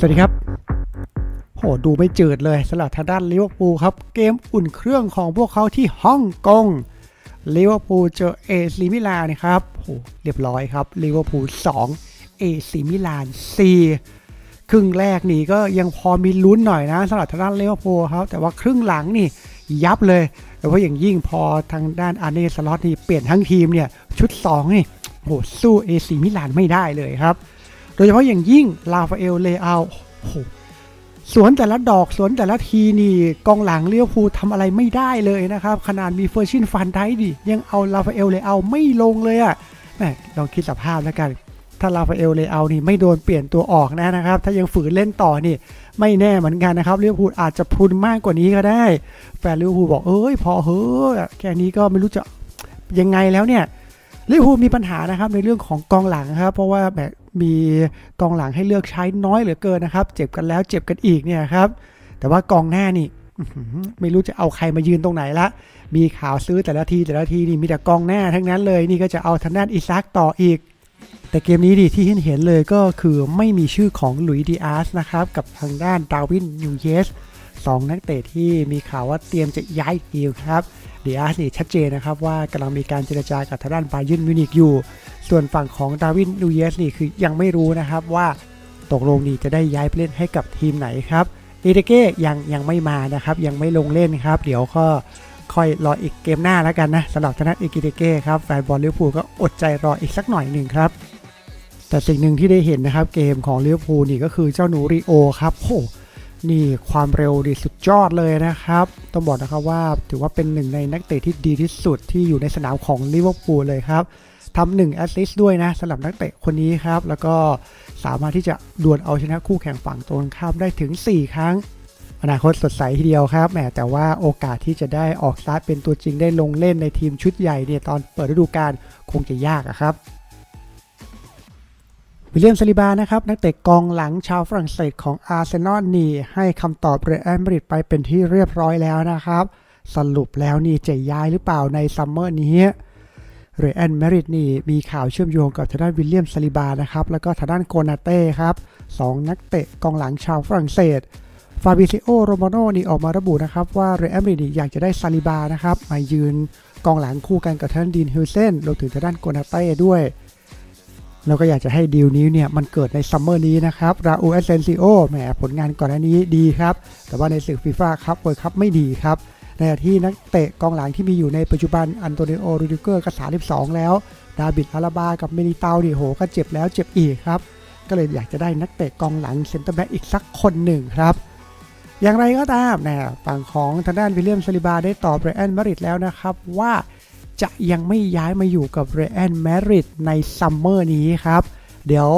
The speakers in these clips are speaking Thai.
สวัสดีครับ โหดูไม่จืดเลยสำหรับทางด้านลิเวอร์พูลครับ เกมอุ่นเครื่องของพวกเขาที่ฮ่องกงลิเวอร์พูลเจอเอซิมิลานครับโหเรียบร้อยครับลิเวอร์พูล2เอซิมิลาน4ครึ่งแรกนี่ก็ยังพอมีลุ้นหน่อยนะสำหรับทางด้านลิเวอร์พูลครับ แต่ว่าครึ่งหลังนี่ยับเลยโดยเฉพาะอย่างยิ่งพอทางด้านอาร์เนสล็อตนี่เปลี่ยนทั้งทีมเนี่ยชุด2นี่โหสู้เอซิมิลานไม่ได้เลยครับ โดยเฉพาะอย่างยิ่งลาฟาเอลเลอาโอ้โหสวนแต่ละดอกสวนแต่ละทีนี่กองหลังเลี้ยวภูทำอะไรไม่ได้เลยนะครับ ขนาดมีเฟอร์ชินฟันไทดิ ยังเอาลาฟาเอลเลอาไม่ลงเลยอะ่ะแหมลองคิดสภาพแล้วกัน ถ้าลาฟาเอลเลอานี่ไม่โดนเปลี่ยนตัวออกนะนะครับ ถ้ายังฝืนเล่นต่อนี่ ไม่แน่เหมือนกันนะครับเลี้ยวภูอาจจะพุนมากกว่านี้ก็ได้ แฟนลิเวอร์พูบอกเอ้ยพอเฮ้อแค่นี้ก็ไม่รู้จะยังไงแล้วเนี่ยลิเวอร์พูลมีปัญหานะครับในเรื่องของกองหลังครับเพราะว่าแบบ มีกองหลังให้เลือกใช้น้อยเหลือเกินนะครับ เจ็บกันแล้วเจ็บกันอีกเนี่ยครับ แต่ว่ากองหน้านี่ไม่รู้จะเอาใครมายืนตรงไหนละ มีข่าวซื้อแต่ละทีแต่ละทีนี่มีแต่กองหน้าทั้งนั้นเลย นี่ก็จะเอาทางด้านอิซักต่ออีก แต่เกมนี้ดิที่เห็นเห็นเลยก็คือไม่มีชื่อของหลุยส์ดีอาร์สนะครับ กับทางด้านดาวินยูเยสสองนักเตะที่มีข่าวว่าเตรียมจะย้ายทีมครับ ดีอาร์สนี่ชัดเจนนะครับว่ากำลังมีการเจรจากับทางด้านบาเยิร์นมิวนิกอยู่ ส่วนฝั่งของดาวินนูเยสนี่คือยังไม่รู้นะครับว่าตกลงนี่จะได้ย้ายไปเล่นให้กับทีมไหนครับเอเดเก้ยังยังไม่มานะครับ ยังไม่ลงเล่นครับ เดี๋ยวก็ค่อยรออีกเกมหน้าแล้วกันนะสำหรับทางด้านเอเดเก้ครับแฟนบอลลิเวอร์พูลก็อดใจรออีกสักหน่อยหนึ่งครับแต่สิ่งหนึ่งที่ได้เห็นนะครับเกมของลิเวอร์พูลนี่ก็คือเจ้าหนูริโอครับโห นี่ความเร็วดีสุดยอดเลยนะครับ ต้องบอกนะครับว่าถือว่าเป็นหนึ่งในนักเตะที่ดีที่สุดที่อยู่ในสนามของลิเวอร์พูลเลยครับทำหนึ่งแอสซิสต์ด้วยนะสำหรับนักเตะคนนี้ครับ แล้วก็สามารถที่จะดวลเอาชนะคู่แข่งฝั่งตรงข้ามได้ถึง 4 ครั้ง อนาคตสดใสทีเดียวครับแหมแต่ว่าโอกาสที่จะได้ออกสตาร์ทเป็นตัวจริงได้ลงเล่นในทีมชุดใหญ่เนี่ยตอนเปิดฤดูกาลคงจะยากอะครับ วิลเลียมซาลิบานะครับนักเตะกองหลังชาวฝรั่งเศสของอาร์เซนอลนี่ให้คำตอบเรอัลมาดริดไปเป็นที่เรียบร้อยแล้วนะครับ สรุปแล้วนี่จะย้ายหรือเปล่าในซัมเมอร์นี้เรอัลมาดริดนี่มีข่าวเชื่อมโยงกับทางด้านวิลเลียมซาลิบานะครับแล้วก็ทางด้านโกนาเต้ครับสองนักเตะกองหลังชาวฝรั่งเศสฟาบิซิโอโรมาโนนี่ออกมาระบุนะครับว่าเรอัลมาดริดนี่อยากจะได้ซาลิบานะครับมายืนกองหลังคู่กันกับทางด้านดีนฮิลเซนรวมถึงทางด้านโกนาเต้ด้วย เราก็อยากจะให้ดีลนี้เนี่ยมันเกิดในซัมเมอร์นี้นะครับ ราอูเอเซนซิโอแหมผลงานก่อนหน้านี้ดีครับ แต่ว่าในศึกฟีฟ่าครับเวิร์คัพไม่ดีครับ ในที่นักเตะกองหลังที่มีอยู่ในปัจจุบันอันโตนิโอรูดิเกอร์ก็32 แล้ว ดาบิดอาราบากับเมนิเตาดิโหก็เจ็บแล้วเจ็บอีกครับ ก็เลยอยากจะได้นักเตะกองหลังเซนเตอร์แบ็กอีกสักคนหนึ่งครับอย่างไรก็ตามนะฝั่งของทางด้านวิลเลียมซาลิบาได้ตอบเรอันมาริดแล้วนะครับว่า จะยังไม่ย้ายมาอยู่กับเรอันมาริดในซัมเมอร์นี้ครับ เดี๋ยว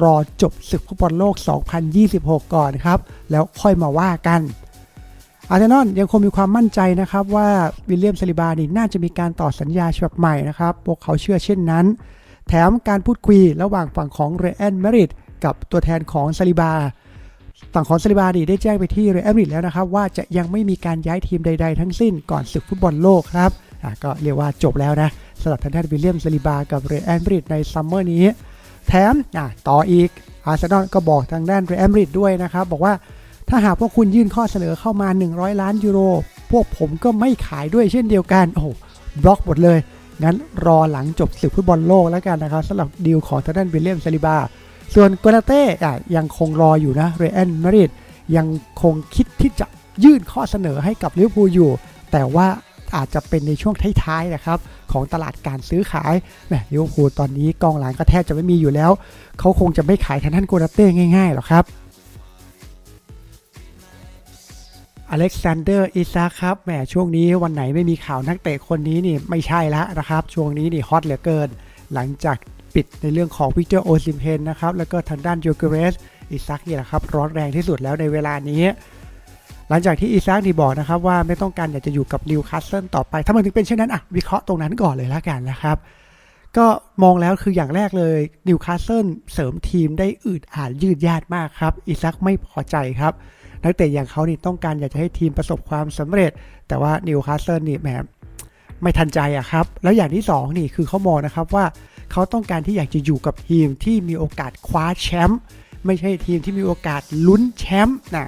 รอจบศึกฟุตบอลโลก 2026 ก่อนครับ แล้วค่อยมาว่ากันอาร์เซนอลยังคงมีความมั่นใจนะครับว่าวิลเลียมซาลิบานี่น่าจะมีการต่อสัญญาฉบับใหม่นะครับ พวกเขาเชื่อเช่นนั้น แถมการพูดคุยระหว่างฝั่งของเรอันมาริดกับตัวแทนของซาลิบา ฝั่งของซาลิบาดีได้แจ้งไปที่เรอัลมาดริดแล้วนะครับว่าจะยังไม่มีการย้ายทีมใด ๆ ทั้งสิ้นก่อนศึกฟุตบอลโลกครับ ก็เรียกว่าจบแล้วนะสำหรับทางด้านวิลเลียมซาลิบากับเรอัลมาดริดในซัมเมอร์นี้ แถมต่ออีกอาร์เซนอลก็บอกทางด้านเรอัลมาดริดด้วยนะครับ บอกว่าถ้าหากพวกคุณยื่นข้อเสนอเข้ามา 100 ล้านยูโร พวกผมก็ไม่ขายด้วยเช่นเดียวกัน โอ้บล็อกหมดเลย งั้นรอหลังจบศึกฟุตบอลโลกแล้วกันนะครับสำหรับดีลของทางด้านวิลเลียมซาลิบา ส่วนโกนาเต้ยังคงรออยู่นะเรอัลมาดริดยังคงคิดที่จะยื่นข้อเสนอให้กับลิเวอร์พูลอยู่ แต่ว่า อาจจะเป็นในช่วงท้ายๆนะครับของตลาดการซื้อขายแหมลิเวอร์พูลตอนนี้กองหลังก็แทบจะไม่มีอยู่แล้ว เขาคงจะไม่ขายทางด้านโกนาเต้ง่ายๆหรอกครับอเล็กซานเดอร์อิซาครับแหมช่วงนี้วันไหนไม่มีข่าวนักเตะคนนี้นี่ไม่ใช่แล้วนะครับ ช่วงนี้นี่ฮอตเหลือเกิน หลังจากปิดในเรื่องของวิกเตอร์โอซิมเพนนะครับ แล้วก็ทางด้านโยเกเรสอิซักนี่แหละครับ ร้อนแรงที่สุดแล้วในเวลานี้ หลังจากที่อิซักนี่บอกนะครับว่าไม่ต้องการอยากจะอยู่กับนิวคาสเซิลต่อไป ถ้ามันถึงเป็นเช่นนั้นอะวิเคราะห์ตรงนั้นก่อนเลยละกันนะครับ ก็มองแล้วคืออย่างแรกเลยนิวคาสเซิลเสริมทีมได้อืดอาดยืดยาดมากครับอิซักไม่พอใจครับนักเตะอย่างเขานี่ต้องการอยากจะให้ทีมประสบความสำเร็จ แต่ว่านิวคาสเซิลนี่แหมไม่ทันใจอะครับ แล้วอย่างที่สองนี่คือเขามองนะครับว่าเขาต้องการที่อยากจะอยู่กับทีมที่มีโอกาสคว้าแชมป์ไม่ใช่ทีมที่มีโอกาสลุ้นแชมป์นะ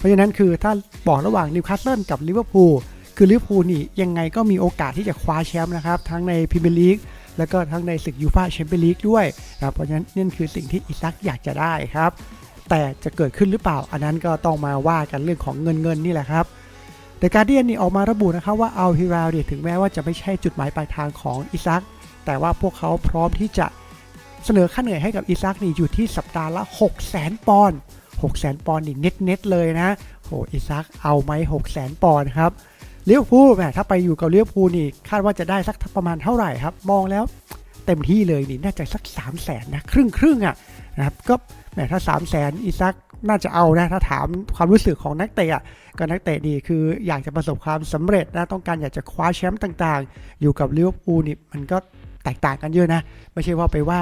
เพราะฉะนั้นคือถ้าบอกระหว่างนิวคาสเซิลกับลิเวอร์พูลคือลิเวอร์พูลนี่ยังไงก็มีโอกาสที่จะคว้าแชมป์นะครับ ทั้งในพรีเมียร์ลีกแล้วก็ทั้งในศึกยูฟ่าแชมเปี้ยนลีกด้วยนะเพราะฉะนั้นนั่คือสิ่งที่อิซักอยากจะได้ครับ แต่จะเกิดขึ้นหรือเปล่า อันนั้นก็ต้องมาว่ากันเรื่องของเงินเงินนี่แหละครับแต่การเดียนนี่ออกมาระบุนะครับว่าอัลฮิราลเนี่ยถึงแม้ว่าจะไม่ใช่จุดหมายปลายทางของอิซักแต่ว่าพวกเขาพร้อมที่จะเสนอค่าเหนื่อยให้กับอิซักนี่อยู่ที่สัปดาห์ละ 6 0 0 0 0 0ปอนด์ 6 0 0 0 0ปอนด์นี่เน็ตๆเลยนะโหอิซักเอาไหม6 0 0 0 0ปอนด์ครับเลี้ยวพูลแหมถ้าไปอยู่กับเลี้ยวพูนี่คาดว่าจะได้สักประมาณเท่าไหร่ครับ มองแล้วเต็มที่เลยนี่น่าจะสัก 3 0 0 0 0นนะครึ่งครึ่งๆอะนะครับก็แหมถ้า 3 0 0 0 0 0อิซักน่าจะเอานะถ้าถามความรู้สึกของนักเตะก็นักเตะดีคืออยากจะประสบความสำเร็จนะต้องการอยากจะคว้าแชมป์ต่างๆ อยู่กับลิเวอร์พูลนี่มันก็แตกต่างกันเยอะนะ ไม่ใช่ว่าไปว่า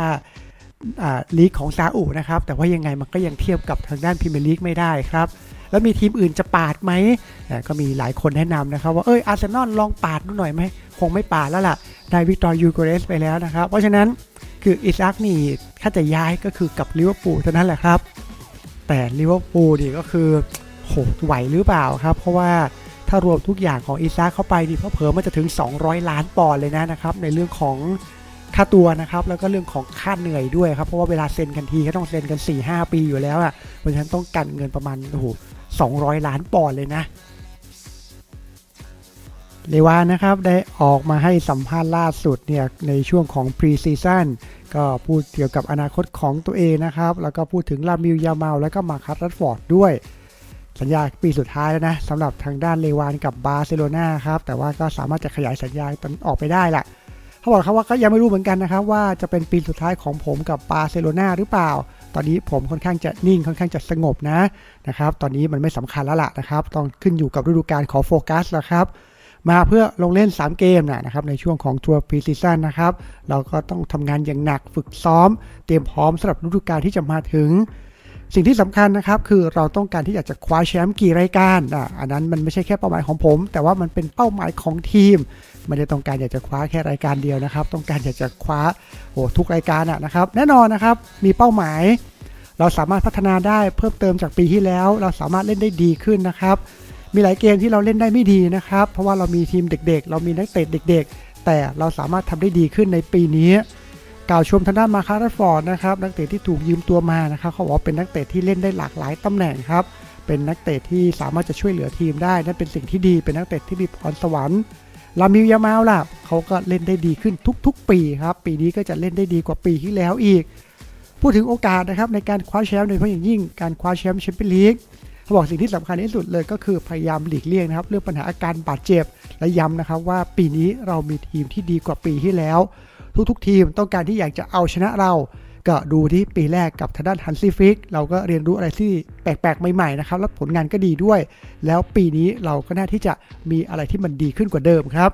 ลีกของซาอุนะครับ แต่ว่ายังไงมันก็ยังเทียบกับทางด้านพรีเมียร์ลีกไม่ได้ครับ แล้วมีทีมอื่นจะปาดไหม ก็มีหลายคนแนะนำนะครับ ว่าเอ้ยอาร์เซนอลลองปาดดูหน่อยไหม คงไม่ปาดแล้วล่ะ ได้วิกตอร์ยูโกเรสไปแล้วนะครับ เพราะฉะนั้นคืออิซักนี่ถ้าจะย้ายก็คือกับลิเวอร์พูลเท่านั้นแหละครับ แต่ลิเวอร์พูลนี่ก็คือโหไหวหรือเปล่าครับ เพราะว่าถ้ารวมทุกอย่างของอิซักเข้าไปนี่เผลอๆมันจะถึง 200 ล้านปอนด์เลยนะนะครับในเรื่องของ ค่าตัวนะครับแล้วก็เรื่องของค่าเหนื่อยด้วยครับเพราะว่าเวลาเซ็นกันทีก็ต้องเซ็นกัน4-5 ปีอยู่แล้วอะเพราะฉะนั้นต้องกันเงินประมาณโอ้โห200ล้านปอนด์เลยนะเลวานนะครับได้ออกมาให้สัมภาษณ์ล่าสุดเนี่ยในช่วงของพรีซีซั่นก็พูดเกี่ยวกับอนาคตของตัวเองนะครับ แล้วก็พูดถึงลามิลยาเมาแล้วก็มาคัสรัตฟอร์ดด้วย สัญญาปีสุดท้ายแล้วนะสำหรับทางด้านเลวานกับบาร์เซโลนาครับ แต่ว่าก็สามารถจะขยายสัญญาตนออกไปได้ละ เขาบอกครับว่าก็ยังไม่รู้เหมือนกันนะครับว่าจะเป็นปีสุดท้ายของผมกับบาร์เซโลนาหรือเปล่า ตอนนี้ผมค่อนข้างจะนิ่งค่อนข้างจะสงบนะนะครับ ตอนนี้มันไม่สำคัญแล้วล่ะนะครับ ต้องขึ้นอยู่กับฤดูกาลขอโฟกัสแล้วครับมาเพื่อลงเล่น 3 เกมนะนะครับในช่วงของทัวร์พรีซีซั่นนะครับ เราก็ต้องทำงานอย่างหนักฝึกซ้อม เตรียมพร้อมสำหรับฤดูกาลที่จะมาถึง สิ่งที่สำคัญนะครับ คือเราต้องการที่อยากจะคว้าแชมป์กี่รายการอะอันนั้นมันไม่ใช่แค่เป้าหมายของผม แต่ว่ามันเป็นเป้าหมายของทีม ไม่ได้ต้องการอยากจะคว้าแค่รายการเดียวนะครับ ต้องการอยากจะคว้าโอ้ทุกรายการอะนะครับ แน่นอนนะครับมีเป้าหมาย เราสามารถพัฒนาได้เพิ่มเติมจากปีที่แล้ว เราสามารถเล่นได้ดีขึ้นนะครับ มีหลายเกมที่เราเล่นได้ไม่ดีนะครับ เพราะว่าเรามีทีมเด็ก ๆ เรามีนักเตะเด็ก ๆ แต่เราสามารถทำได้ดีขึ้นในปีนี้กล่าวชมทางด้านมาคาร์ฟอร์ดนะครับนักเตะที่ถูกยืมตัวมานะครับเขาบอกว่าเป็นนักเตะที่เล่นได้หลากหลายตำแหน่งครับเป็นนักเตะที่สามารถจะช่วยเหลือทีมได้นั่นเป็นสิ่งที่ดีเป็นนักเตะที่มีพรสวรรค์ ลามิยามาล่ะเขาก็เล่นได้ดีขึ้นทุกๆ ปีครับ ปีนี้ก็จะเล่นได้ดีกว่าปีที่แล้วอีก พูดถึงโอกาสนะครับในการคว้าแชมป์โดยเฉพาะอย่างยิ่งการคว้าแชมป์แชมเปี้ยนลีกเขาบอกสิ่งที่สำคัญที่สุดเลยก็คือพยายามหลีกเลี่ยงนะครับ เรื่องปัญหาอาการบาดเจ็บและย้ำนะครับว่าปีนี้เรามีทีมที่ดีกว่าปีที่แล้ว ทุกๆ ทีมต้องการที่อยากจะเอาชนะเรา ก็ดูที่ปีแรกกับทางด้านฮันซี่ฟิกเราก็เรียนรู้อะไรที่แปลกๆ ใหม่ๆนะครับ แล้วผลงานก็ดีด้วย แล้วปีนี้เราก็น่าที่จะมีอะไรที่มันดีขึ้นกว่าเดิมครับ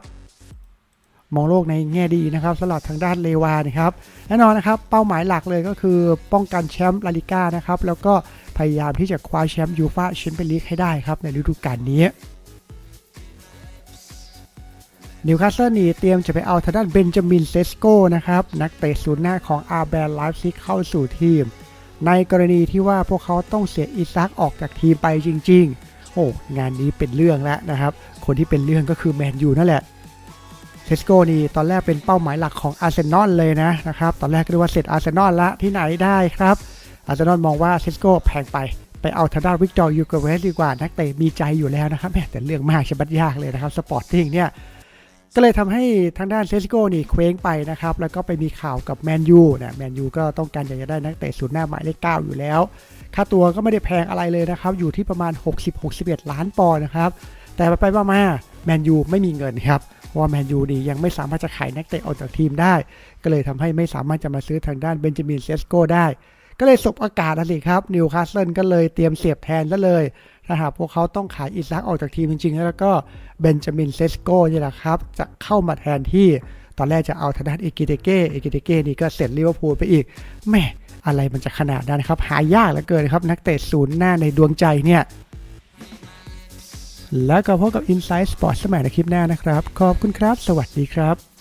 มองโลกในแง่ดีนะครับสำหรับทางด้านเลวานะครับแน่นอนนะครับเป้าหมายหลักเลยก็คือป้องกันแชมป์ลาลิก้านะครับแล้วก็พยายามที่จะคว้าแชมป์ยูฟาแชมเปี้ยนลีกให้ได้ครับในฤดูกาลนี้ นิวคาสเซิลนี่เตรียมจะไปเอาทางด้านเบนจามินเซสโกนะครับ นักเตะศูนย์หน้าของอาร์แบนไลฟ์ซิกเข้าสู่ทีม ในกรณีที่ว่าพวกเขาต้องเสียอิซักออกจากทีมไปจริง ๆ โอ้งานนี้เป็นเรื่องแล้วนะครับ คนที่เป็นเรื่องก็คือแมนยูนั่นแหละเทสโกนี่ตอนแรกเป็นเป้าหมายหลักของอาร์เซนอลเลยนะนะครับ ตอนแรกก็เรียกว่าเสร็จอาร์เซนอลละที่ไหนได้ครับอาร์เซนอลมองว่าเทสโกแพงไปไปเอาทางด้านวิกตอร์ยูเกเวสดีกว่านักเตะมีใจอยู่แล้วนะครับแหมแต่เรื่องมากชบัดยากเลยนะครับสปอร์ตติ้งเนี่ย ก็เลยทำให้ทางด้านเซสโก้นี่เคว้งไปนะครับ แล้วก็ไปมีข่าวกับแมนยูนะแมนยูก็ต้องการอยากจะได้นักเตะศูนย์หน้าหมายเลขเก้าอยู่แล้ว ค่าตัวก็ไม่ได้แพงอะไรเลยนะครับ อยู่ที่ประมาณ 60-61 ล้านปอนด์นะครับ แต่ไปๆมาๆแมนยูไม่มีเงินครับเพราะว่าแมนยูนี่ยังไม่สามารถจะขายนักเตะออกจากทีมได้ ก็เลยทำให้ไม่สามารถจะมาซื้อทางด้านเบนจามินเซสโกได้ ก็เลยสบอากาศนะสิครับนิวคาสเซิลก็เลยเตรียมเสียบแทนซะเลย ถ้าหากพวกเขาต้องขายอิซักออกจากทีมจริงๆ แล้วก็เบนจามินเซสโกนี่แหละครับ จะเข้ามาแทนที่ตอนแรกจะเอาทางด้านเอกิเตเก้เอกิเตเก้นี่ก็เสร็จลิเวอร์พูลไปอีกแม่อะไรมันจะขนาดนั้นครับ หายากเหลือเกินครับ นักเตะศูนย์หน้าในดวงใจเนี่ย แล้วก็พบกับ Inside Sport สมัยในคลิปหน้านะครับ ขอบคุณครับ สวัสดีครับ